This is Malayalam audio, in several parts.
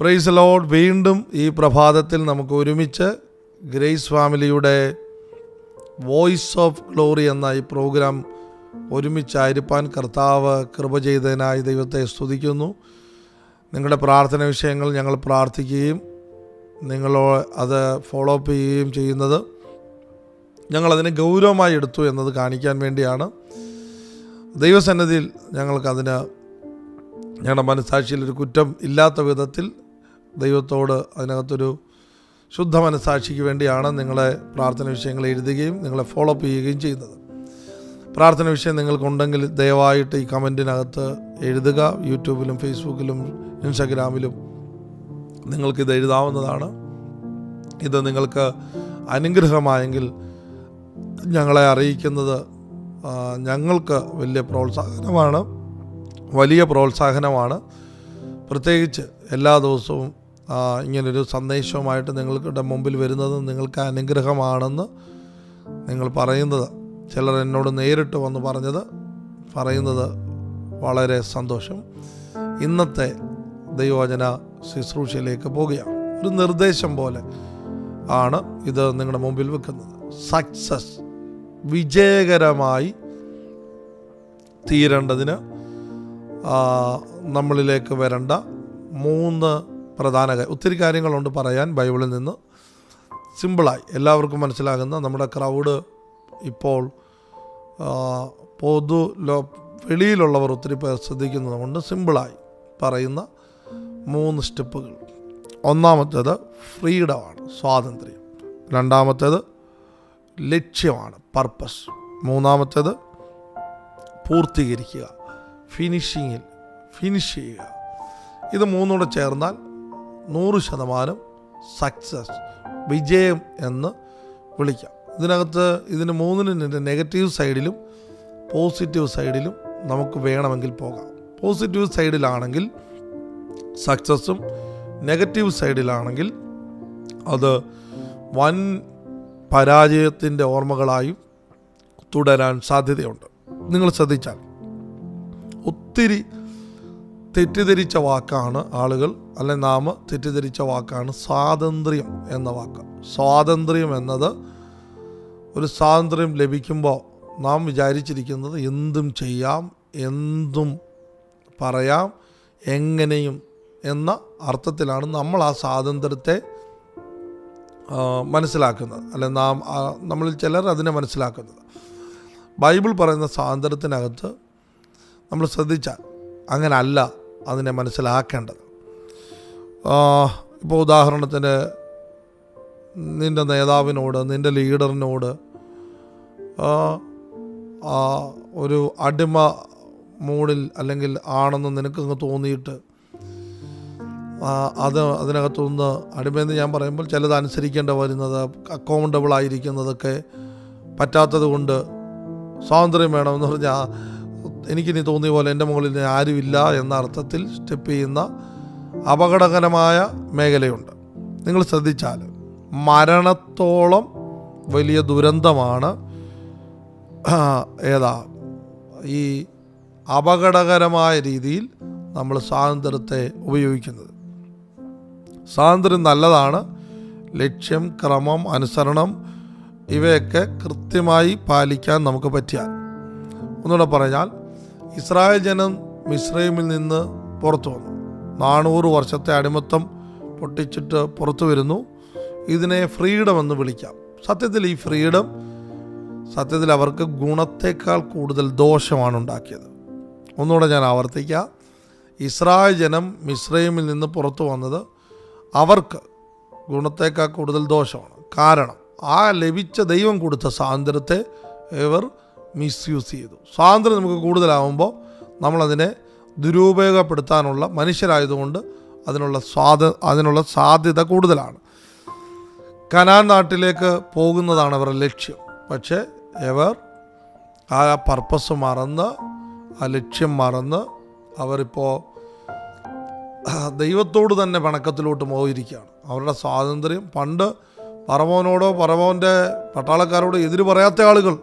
പ്രൈസ് ലോഡ് വീണ്ടും ഈ പ്രഭാതത്തിൽ നമുക്ക് ഒരുമിച്ച് ഗ്രേസ് ഫാമിലിയുടെ വോയിസ് ഓഫ് ഗ്ലോറി എന്ന ഈ പ്രോഗ്രാം ഒരുമിച്ചായിരിക്കാൻ കർത്താവ് കൃപ ചെയ്തതിനായി ദൈവത്തെ സ്തുതിക്കുന്നു. നിങ്ങളുടെ പ്രാർത്ഥന വിഷയങ്ങൾ ഞങ്ങൾ പ്രാർത്ഥിക്കുകയും നിങ്ങളോ അത് ഫോളോ അപ്പ് ചെയ്യുകയും ചെയ്യുന്നത് ഞങ്ങളതിനെ ഗൗരവമായി എടുത്തു എന്നത് കാണിക്കാൻ വേണ്ടിയാണ്. ദൈവസന്നിധിയിൽ ഞങ്ങൾക്കതിന് ഞങ്ങളുടെ മനസ്സാക്ഷിയിൽ ഒരു കുറ്റം ഇല്ലാത്ത വിധത്തിൽ ദൈവത്തോട് അതിനകത്തൊരു ശുദ്ധ മനസാക്ഷിക്ക് വേണ്ടിയാണ് നിങ്ങളെ പ്രാർത്ഥന വിഷയങ്ങൾ എഴുതുകയും നിങ്ങളെ ഫോളോ അപ്പ് ചെയ്യുകയും ചെയ്യുന്നത്. പ്രാർത്ഥന വിഷയം നിങ്ങൾക്കുണ്ടെങ്കിൽ ദയവായിട്ട് ഈ കമന്റിനകത്ത് എഴുതുക. യൂട്യൂബിലും ഫേസ്ബുക്കിലും ഇൻസ്റ്റഗ്രാമിലും നിങ്ങൾക്കിത് എഴുതാവുന്നതാണ്. ഇത് നിങ്ങൾക്ക് അനുഗ്രഹമായെങ്കിൽ ഞങ്ങളെ അറിയിക്കുന്നത് ഞങ്ങൾക്ക് വലിയ പ്രോത്സാഹനമാണ് വലിയ പ്രോത്സാഹനമാണ്. പ്രത്യേകിച്ച് എല്ലാ ദിവസവും ഇങ്ങനൊരു സന്ദേശവുമായിട്ട് നിങ്ങളുടെ മുമ്പിൽ വരുന്നത് നിങ്ങൾക്ക് അനുഗ്രഹമാണെന്ന് നിങ്ങൾ പറയുന്നത്. ചിലർ എന്നോട് നേരിട്ട് വന്ന് പറഞ്ഞത് പറയുന്നത് വളരെ സന്തോഷം. ഇന്നത്തെ ദൈവവചന ശുശ്രൂഷയിലേക്ക് പോവുകയാണ് ഒരു നിർദ്ദേശം പോലെ ആണ് ഇത് നിങ്ങളുടെ മുമ്പിൽ വെക്കുന്നത്. സക്സസ് വിജയകരമായി തീരേണ്ടതിന് നമ്മളിലേക്ക് വരേണ്ട മൂന്ന് പ്രധാന ഒത്തിരി കാര്യങ്ങളുണ്ട് പറയാൻ ബൈബിളിൽ നിന്ന്. സിമ്പിളായി. എല്ലാവർക്കും മനസ്സിലാകുന്ന നമ്മുടെ ക്രൗഡ് ഇപ്പോൾ പൊതു ലോ വെളിയിലുള്ളവർ ഒത്തിരി പേർ ശ്രദ്ധിക്കുന്നത് കൊണ്ട് സിമ്പിളായി പറയുന്ന മൂന്ന് സ്റ്റെപ്പുകൾ. ഒന്നാമത്തേത് ഫ്രീഡമാണ് സ്വാതന്ത്ര്യം. രണ്ടാമത്തേത് ലക്ഷ്യമാണ് പർപ്പസ് മൂന്നാമത്തേത് പൂർത്തീകരിക്കുക ഫിനിഷിങ്ങിൽ ഫിനിഷ് ചെയ്യുക. ഇത് മൂന്നൂടെ ചേർന്നാൽ നൂറ് ശതമാനം സക്സസ് വിജയം എന്ന് വിളിക്കാം. ഇതിനകത്ത് ഇതിന് മൂന്നിന് നെഗറ്റീവ് സൈഡിലും പോസിറ്റീവ് സൈഡിലും നമുക്ക് വേണമെങ്കിൽ പോകാം. പോസിറ്റീവ് സൈഡിലാണെങ്കിൽ സക്സസ്സും നെഗറ്റീവ് സൈഡിലാണെങ്കിൽ അത് വൻ പരാജയത്തിന്റെ ഓർമ്മകളായും തുടരാൻ സാധ്യതയുണ്ട്. നിങ്ങൾ ശ്രദ്ധിച്ചാൽ ഒത്തിരി തെറ്റിദ്ധരിച്ച വാക്കാണ് ആളുകൾ അല്ലെ നാം തെറ്റിദ്ധരിച്ച വാക്കാണ് സ്വാതന്ത്ര്യം എന്ന വാക്ക്. സ്വാതന്ത്ര്യം എന്നത് ഒരു സ്വാതന്ത്ര്യം ലഭിക്കുമ്പോൾ നാം വിചാരിച്ചിരിക്കുന്നത് എന്തും ചെയ്യാം എന്തും പറയാം എങ്ങനെയും എന്ന അർത്ഥത്തിലാണ് നമ്മൾ ആ സ്വാതന്ത്ര്യത്തെ മനസ്സിലാക്കുന്നത്. അല്ലെ നാം നമ്മളിൽ ചിലർ അതിനെ മനസ്സിലാക്കുന്നത്. ബൈബിൾ പറയുന്ന സ്വാതന്ത്ര്യത്തിനകത്ത് നമ്മൾ ശ്രദ്ധിച്ചാൽ അങ്ങനെ അല്ല അതിനെ മനസ്സിലാക്കേണ്ടത്. ഇപ്പോൾ ഉദാഹരണത്തിന് നിന്റെ നേതാവിനോട് നിന്റെ ലീഡറിനോട് ഒരു അടിമ മൂടിൽ അല്ലെങ്കിൽ ആണെന്ന് നിനക്കങ്ങ് തോന്നിയിട്ട് അത് അതിനകത്തുനിന്ന് അടിമയെന്ന് ഞാൻ പറയുമ്പോൾ ചിലത് അനുസരിക്കേണ്ട വരുന്നത് അക്കോമഡബിൾ ആയിരിക്കുന്നതൊക്കെ പറ്റാത്തത് കൊണ്ട് സ്വാതന്ത്ര്യം വേണമെന്ന് പറഞ്ഞാൽ എനിക്കിനി തോന്നിയ പോലെ എന്റെ മുകളിൽ ആരുമില്ല എന്ന അർത്ഥത്തിൽ സ്റ്റെപ്പ് ചെയ്യുന്ന അപകടകരമായ മേഖലയുണ്ട്. നിങ്ങൾ ശ്രദ്ധിച്ചാൽ മരണത്തോളം വലിയ ദുരന്തമാണ് ഏതാ ഈ അപകടകരമായ രീതിയിൽ നമ്മൾ സ്വാതന്ത്ര്യത്തെ ഉപയോഗിക്കുന്നത്. സ്വാതന്ത്ര്യം നല്ലതാണ് ലക്ഷ്യം ക്രമം അനുസരണം ഇവയൊക്കെ കൃത്യമായി പാലിക്കാൻ നമുക്ക് പറ്റിയാൽ. ഒന്നുകൂടെ പറഞ്ഞാൽ ഇസ്രായേൽ ജനം മിശ്രൈമിൽ നിന്ന് പുറത്തു വന്നു. നാനൂറ് വർഷത്തെ അടിമത്തം പൊട്ടിച്ചിട്ട് പുറത്തു വരുന്നു. ഇതിനെ ഫ്രീഡം എന്ന് വിളിക്കാം. സത്യത്തിൽ ഈ ഫ്രീഡം സത്യത്തിൽ അവർക്ക് ഗുണത്തേക്കാൾ കൂടുതൽ ദോഷമാണ് ഉണ്ടാക്കിയത്. ഒന്നുകൂടെ ഞാൻ ആവർത്തിക്കാം. ഇസ്രായേൽ ജനം മിശ്രൈമിൽ നിന്ന് പുറത്തു വന്നത് അവർക്ക് ഗുണത്തേക്കാൾ കൂടുതൽ ദോഷമാണ്. കാരണം ആ ലഭിച്ച ദൈവം കൊടുത്ത സ്വാതന്ത്ര്യത്തെ ഇവർ മിസ്യൂസ് ചെയ്തു. സ്വാതന്ത്ര്യം നമുക്ക് കൂടുതലാവുമ്പോൾ നമ്മളതിനെ ദുരുപയോഗപ്പെടുത്താനുള്ള മനുഷ്യരായതുകൊണ്ട് അതിനുള്ള സ്വാത അതിനുള്ള സാധ്യത കൂടുതലാണ്. കനാൻ നാട്ടിലേക്ക് പോകുന്നതാണ് അവരുടെ ലക്ഷ്യം. പക്ഷേ എവർ ആ പർപ്പസ് മറന്ന് ആ ലക്ഷ്യം മറന്ന് അവരിപ്പോൾ ദൈവത്തോട് തന്നെ പണക്കത്തിലോട്ട് പോയിരിക്കുകയാണ്. അവരുടെ സ്വാതന്ത്ര്യം പണ്ട് പറവോനോടോ പറവോന്റെ പട്ടാളക്കാരോടോ എതിര് പറയാത്ത ആളുകൾ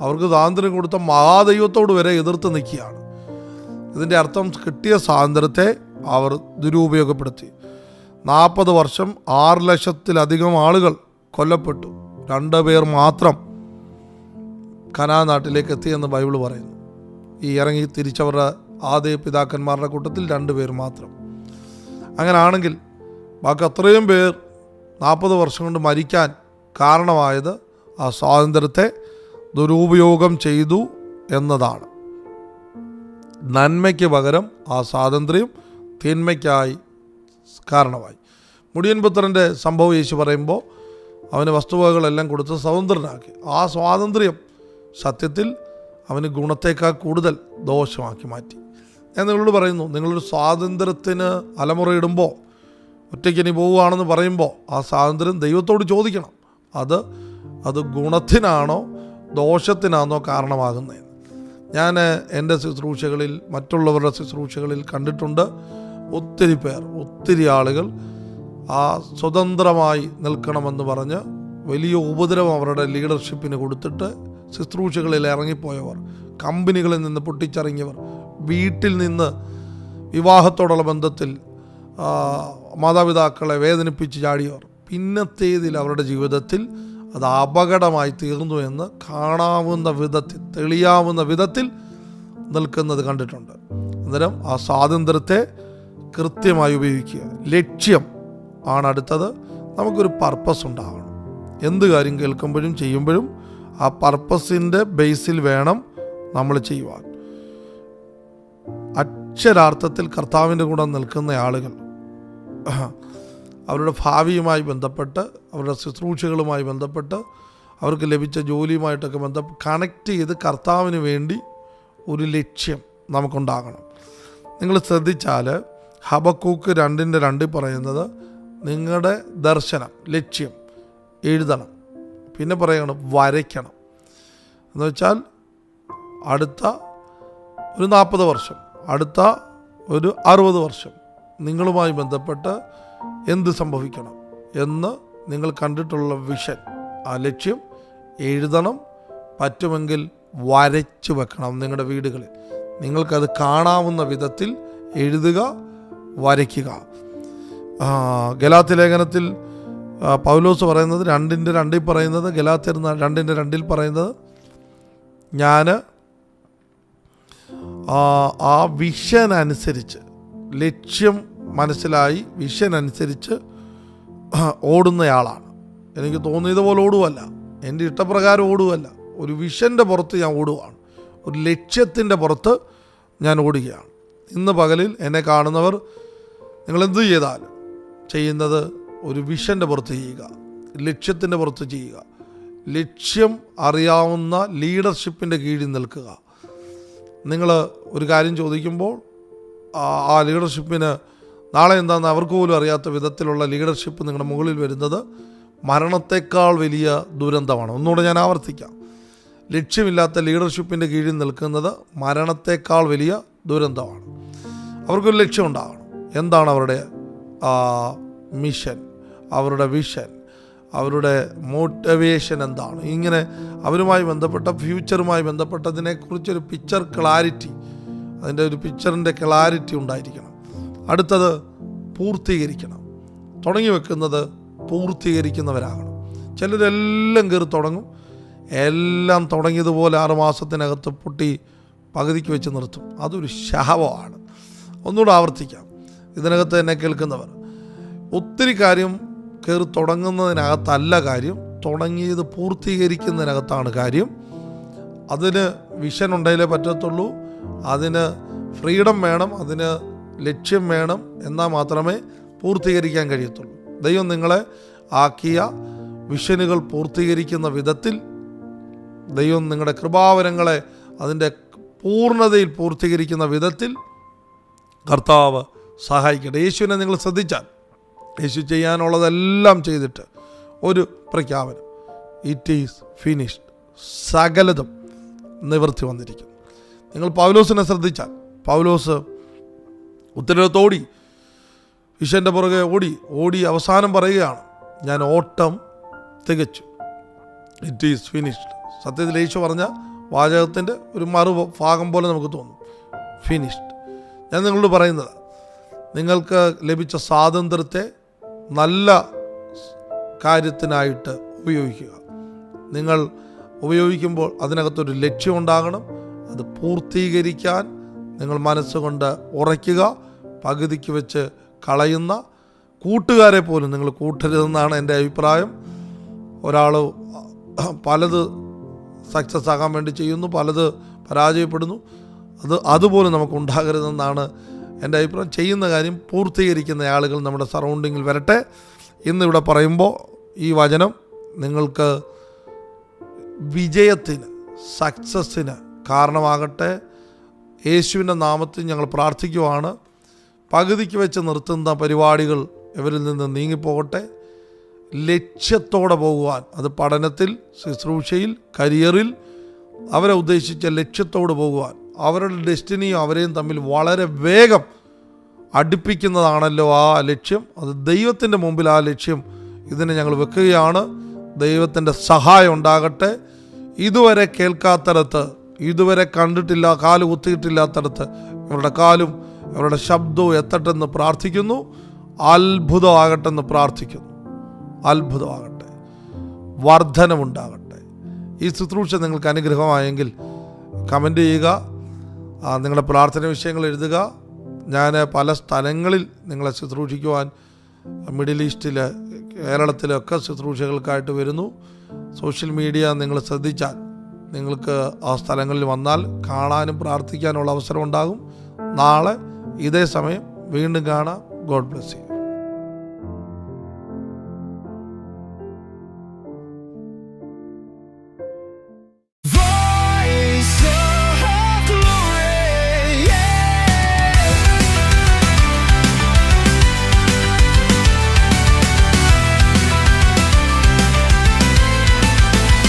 അവർക്ക് സ്വാതന്ത്ര്യം കൊടുത്ത മഹാദൈവത്തോട് വരെ എതിർത്ത് നിൽക്കുകയാണ്. ഇതിന്റെ അർത്ഥം കിട്ടിയ സ്വാതന്ത്ര്യത്തെ അവർ ദുരുപയോഗപ്പെടുത്തി. നാൽപ്പത് വർഷം ആറ് ലക്ഷത്തിലധികം ആളുകൾ കൊല്ലപ്പെട്ടു. രണ്ട് പേർ മാത്രം കനാ നാട്ടിലേക്ക് എത്തിയെന്ന് ബൈബിൾ പറയുന്നു. ഈ ഇറങ്ങി തിരിച്ചവരുടെ ആദ്യ പിതാക്കന്മാരുടെ കൂട്ടത്തിൽ രണ്ട് പേർ മാത്രം. അങ്ങനാണെങ്കിൽ ബാക്കി അത്രയും പേർ നാൽപ്പത് വർഷം കൊണ്ട് മരിക്കാൻ കാരണമായത് ആ സ്വാതന്ത്ര്യത്തെ ദുരുപയോഗം ചെയ്തു എന്നതാണ്. നന്മയ്ക്ക് പകരം ആ സ്വാതന്ത്ര്യം തിന്മയ്ക്കായി കാരണമായി. മുടിയൻ പുത്രന്റെ സംഭവം യേശു പറയുമ്പോൾ അവന് വസ്തുവകകളെല്ലാം കൊടുത്ത് സ്വതന്ത്രനാക്കി. ആ സ്വാതന്ത്ര്യം സത്യത്തിൽ അവന് ഗുണത്തേക്കാൾ കൂടുതൽ ദോഷമാക്കി മാറ്റി. ഞാൻ നിങ്ങളോട് പറയുന്നു നിങ്ങളൊരു സ്വാതന്ത്ര്യത്തിന് അലമുറയിടുമ്പോൾ ഒറ്റയ്ക്ക് ഇനി പോവുകയാണെന്ന് പറയുമ്പോൾ ആ സ്വാതന്ത്ര്യം ദൈവത്തോട് ചോദിക്കണം. അത് അത് ഗുണത്തിനാണോ ദോഷത്തിനാണോ കാരണമാകുന്നത്? ഞാൻ എന്റെ ശുശ്രൂഷകളിൽ മറ്റുള്ളവരുടെ ശുശ്രൂഷകളിൽ കണ്ടിട്ടുണ്ട്. ഒത്തിരി പേർ ഒത്തിരി ആളുകൾ ആ സ്വതന്ത്രമായി നിൽക്കണമെന്ന് പറഞ്ഞ് വലിയ ഉപദ്രവം അവരുടെ ലീഡർഷിപ്പിന് കൊടുത്തിട്ട് ശുശ്രൂഷകളിൽ ഇറങ്ങിപ്പോയവർ കമ്പനികളിൽ നിന്ന് പൊട്ടിച്ചിറങ്ങിയവർ വീട്ടിൽ നിന്ന് വിവാഹത്തോടുള്ള ബന്ധത്തിൽ മാതാപിതാക്കളെ വേദനിപ്പിച്ച് ചാടിയവർ പിന്നത്തേതിൽ അവരുടെ ജീവിതത്തിൽ അത് അപകടമായി തീർന്നു എന്ന് കാണാവുന്ന വിധത്തിൽ തെളിയാവുന്ന വിധത്തിൽ നിൽക്കുന്നത് കണ്ടിട്ടുണ്ട്. അന്നേരം ആ സ്വാതന്ത്ര്യത്തെ കൃത്യമായി ഉപയോഗിക്കുക. ലക്ഷ്യം ആണ് അടുത്തത്. നമുക്കൊരു പർപ്പസ് ഉണ്ടാകണം എന്ത് കാര്യം കേൾക്കുമ്പോഴും ചെയ്യുമ്പോഴും ആ പർപ്പസിന്റെ ബേസിൽ വേണം നമ്മൾ ചെയ്യുവാൻ. അക്ഷരാർത്ഥത്തിൽ കർത്താവിന്റെ കൂടെ നിൽക്കുന്ന ആളുകൾ അവരുടെ ഭാവിയുമായി ബന്ധപ്പെട്ട് അവരുടെ ശുശ്രൂഷകളുമായി ബന്ധപ്പെട്ട് അവർക്ക് ലഭിച്ച ജോലിയുമായിട്ടൊക്കെ ബന്ധ കണക്ട് ചെയ്ത് കർത്താവിന് വേണ്ടി ഒരു ലക്ഷ്യം നമുക്കുണ്ടാകണം. നിങ്ങൾ ശ്രദ്ധിച്ചാൽ ഹബക്കൂക്ക് രണ്ടിന്റെ രണ്ടിൽ പറയുന്നത് നിങ്ങളുടെ ദർശനം ലക്ഷ്യം എഴുതണം. പിന്നെ പറയണം വരയ്ക്കണം. എന്ന് വെച്ചാൽ അടുത്ത ഒരു നാൽപ്പത് വർഷം അടുത്ത ഒരു അറുപത് വർഷം നിങ്ങളുമായി ബന്ധപ്പെട്ട് എന്ത് സംഭവിക്കണം എന്ന് നിങ്ങൾ കണ്ടിട്ടുള്ള വിഷൻ ആ ലക്ഷ്യം എഴുതണം പറ്റുമെങ്കിൽ വരച്ചു വെക്കണം നിങ്ങളുടെ വീടുകളിൽ. നിങ്ങൾക്കത് കാണാവുന്ന വിധത്തിൽ എഴുതുക വരയ്ക്കുക. ഗലാത്തി ലേഖനത്തിൽ പൗലോസ് പറയുന്നത് രണ്ടിന്റെ രണ്ടിൽ പറയുന്നത് ഗലാത്തി രണ്ടിന്റെ രണ്ടിൽ പറയുന്നത് ഞാൻ ആ വിഷൻ അനുസരിച്ച് ലക്ഷ്യം മനസ്സിലായി വിഷൻ അനുസരിച്ച് ഓടുന്നയാളാണ്. എനിക്ക് തോന്നിയതുപോലെ ഓടുവല്ല. എന്റെ ഇഷ്ടപ്രകാരം ഓടുവല്ല. ഒരു വിഷന്റെ പുറത്ത് ഞാൻ ഓടുകയാണ് ഒരു ലക്ഷ്യത്തിന്റെ പുറത്ത് ഞാൻ ഓടുകയാണ്. ഇന്ന് പകലിൽ എന്നെ കാണുന്നവർ നിങ്ങൾ എന്ത് ചെയ്താലും ചെയ്യുന്നത് ഒരു വിഷന്റെ പുറത്ത് ചെയ്യുക. ലക്ഷ്യത്തിന്റെ പുറത്ത് ചെയ്യുക. ലക്ഷ്യം അറിയാവുന്ന ലീഡർഷിപ്പിന്റെ കീഴിൽ നിൽക്കുക. നിങ്ങൾ ഒരു കാര്യം ചോദിക്കുമ്പോൾ ആ ലീഡർഷിപ്പിന് നാളെ എന്താണെന്ന് അവർക്ക് പോലും അറിയാത്ത വിധത്തിലുള്ള ലീഡർഷിപ്പ് നിങ്ങളുടെ മുകളിൽ വരുന്നത് മരണത്തെക്കാൾ വലിയ ദുരന്തമാണ്. ഒന്നുകൂടെ ഞാൻ ആവർത്തിക്കാം. ലക്ഷ്യമില്ലാത്ത ലീഡർഷിപ്പിന്റെ കീഴിൽ നിൽക്കുന്നത് മരണത്തെക്കാൾ വലിയ ദുരന്തമാണ്. അവർക്കൊരു ലക്ഷ്യം ഉണ്ടാകണം എന്താണ് അവരുടെ മിഷൻ അവരുടെ വിഷൻ അവരുടെ മോട്ടിവേഷൻ എന്താണ്? ഇങ്ങനെ അവരുമായി ബന്ധപ്പെട്ട ഫ്യൂച്ചറുമായി ബന്ധപ്പെട്ടതിനെക്കുറിച്ചൊരു പിക്ചർ ക്ലാരിറ്റി അതിന്റെ ഒരു പിക്ചറിന്റെ ക്ലാരിറ്റി ഉണ്ടായിരിക്കണം. അടുത്തത് പൂർത്തീകരിക്കണം. തുടങ്ങി വെക്കുന്നത് പൂർത്തീകരിക്കുന്നവരാകണം. ചിലരെല്ലാം കയറി തുടങ്ങും. എല്ലാം തുടങ്ങിയതുപോലെ ആറുമാസത്തിനകത്ത് പൊട്ടി പകുതിക്ക് വെച്ച് നിർത്തും. അതൊരു ശഹവമാണ് ഒന്നുകൂടെ ആവർത്തിക്കാം. ഇതിനകത്ത് തന്നെ കേൾക്കുന്നവർ. ഒത്തിരി കാര്യം കയറി തുടങ്ങുന്നതിനകത്തല്ല കാര്യം. തുടങ്ങിയത് പൂർത്തീകരിക്കുന്നതിനകത്താണ് കാര്യം. അതിന് വിഷൻ ഉണ്ടെങ്കിലേ പറ്റത്തുള്ളൂ. അതിന് ഫ്രീഡം വേണം. അതിന് ലക്ഷ്യം വേണം എന്നാൽ മാത്രമേ പൂർത്തീകരിക്കാൻ കഴിയത്തുള്ളൂ. ദൈവം നിങ്ങളെ ആക്കിയ വിഷനുകൾ പൂർത്തീകരിക്കുന്ന വിധത്തിൽ ദൈവം നിങ്ങളുടെ കൃപാവരങ്ങളെ അതിന്റെ പൂർണതയിൽ പൂർത്തീകരിക്കുന്ന വിധത്തിൽ കർത്താവ് സഹായിക്കട്ടെ. യേശുവിനെ നിങ്ങൾ ശ്രദ്ധിച്ചാൽ യേശു ചെയ്യാനുള്ളതെല്ലാം ചെയ്തിട്ട് ഒരു പ്രഖ്യാപനം. ഇറ്റ് ഈസ് ഫിനിഷ്ഡ് സകലതും നിവൃത്തി വന്നിരിക്കുന്നു. നിങ്ങൾ പൗലോസിനെ ശ്രദ്ധിച്ചാൽ പൗലോസ് ഉത്തരവത്തോടി വിഷന്റെ പുറകെ ഓടി ഓടി അവസാനം പറയുകയാണ് ഞാൻ ഓട്ടം തികച്ചു. ഇറ്റ് ഈസ് ഫിനിഷ്ഡ് സത്യത്തിൽ യേശു പറഞ്ഞ വാചകത്തിന്റെ ഒരു മറു ഭാഗം പോലെ നമുക്ക് തോന്നും. ഫിനിഷ്ഡ് ഞാൻ നിങ്ങളോട് പറയുന്നത് നിങ്ങൾക്ക് ലഭിച്ച സ്വാതന്ത്ര്യത്തെ നല്ല കാര്യത്തിനായിട്ട് ഉപയോഗിക്കുക. നിങ്ങൾ ഉപയോഗിക്കുമ്പോൾ അതിനകത്തൊരു ലക്ഷ്യമുണ്ടാകണം അത് പൂർത്തീകരിക്കാൻ നിങ്ങൾ മനസ്സുകൊണ്ട് ഉറയ്ക്കുക പകുതിക്ക് വെച്ച് കളയുന്ന കൂട്ടുകാരെ പോലും നിങ്ങൾ കൂട്ടരുതെന്നാണ് എന്റെ അഭിപ്രായം. ഒരാൾ പലത് സക്സസ് ആകാൻ വേണ്ടി ചെയ്യുന്നു പലത് പരാജയപ്പെടുന്നു. അത് അതുപോലെ നമുക്ക് ഉണ്ടാകരുതെന്നാണ് എന്റെ അഭിപ്രായം. ചെയ്യുന്ന കാര്യം പൂർത്തീകരിക്കുന്ന ആളുകൾ നമ്മുടെ സറൗണ്ടിങ്ങിൽ വരട്ടെ. ഇന്നിവിടെ പറയുമ്പോൾ ഈ വചനം നിങ്ങൾക്ക് വിജയത്തിന് സക്സസ്സിന് കാരണമാകട്ടെ. യേശുവിന്റെ നാമത്തിൽ ഞങ്ങൾ പ്രാർത്ഥിക്കുവാണ്. പകുതിക്ക് വെച്ച് നിർത്തുന്ന പരിപാടികൾ ഇവരിൽ നിന്ന് നീങ്ങിപ്പോകട്ടെ. ലക്ഷ്യത്തോടെ പോകുവാൻ അത് പഠനത്തിൽ ശുശ്രൂഷയിൽ കരിയറിൽ അവരെ ഉദ്ദേശിച്ച ലക്ഷ്യത്തോട് പോകുവാൻ അവരുടെ ഡെസ്റ്റിനിയും അവരെയും തമ്മിൽ വളരെ വേഗം അടുപ്പിക്കുന്നതാണല്ലോ ആ ലക്ഷ്യം. അത് ദൈവത്തിന്റെ മുമ്പിൽ ആ ലക്ഷ്യം ഇതിനെ ഞങ്ങൾ വെക്കുകയാണ്. ദൈവത്തിന്റെ സഹായം ഉണ്ടാകട്ടെ. ഇതുവരെ കേൾക്കാത്തടത്ത് ഇതുവരെ കണ്ടിട്ടില്ല കാൽ കുത്തിയിട്ടില്ലാത്തടത്ത് അവരുടെ കാലും അവരുടെ ശബ്ദവും എത്തട്ടെന്ന് പ്രാർത്ഥിക്കുന്നു. അത്ഭുതമാകട്ടെന്ന് പ്രാർത്ഥിക്കുന്നു. അത്ഭുതമാകട്ടെ. വർധനമുണ്ടാകട്ടെ. ഈ ശുശ്രൂഷ നിങ്ങൾക്ക് അനുഗ്രഹമായെങ്കിൽ കമന്റ് ചെയ്യുക നിങ്ങളുടെ പ്രാർത്ഥന വിഷയങ്ങൾ എഴുതുക. ഞാൻ പല സ്ഥലങ്ങളിൽ നിങ്ങളെ ശുശ്രൂഷിക്കുവാൻ മിഡിൽ ഈസ്റ്റിൽ കേരളത്തിലൊക്കെ ശുശ്രൂഷകൾക്കായിട്ട് വരുന്നു. സോഷ്യൽ മീഡിയ നിങ്ങൾ ശ്രദ്ധിച്ചാൽ നിങ്ങൾക്ക് ആ സ്ഥലങ്ങളിൽ വന്നാൽ കാണാനും പ്രാർത്ഥിക്കാനുള്ള അവസരം ഉണ്ടാകും. നാളെ ഇതേ സമയം വീണ്ടും കാണാം. God bless you.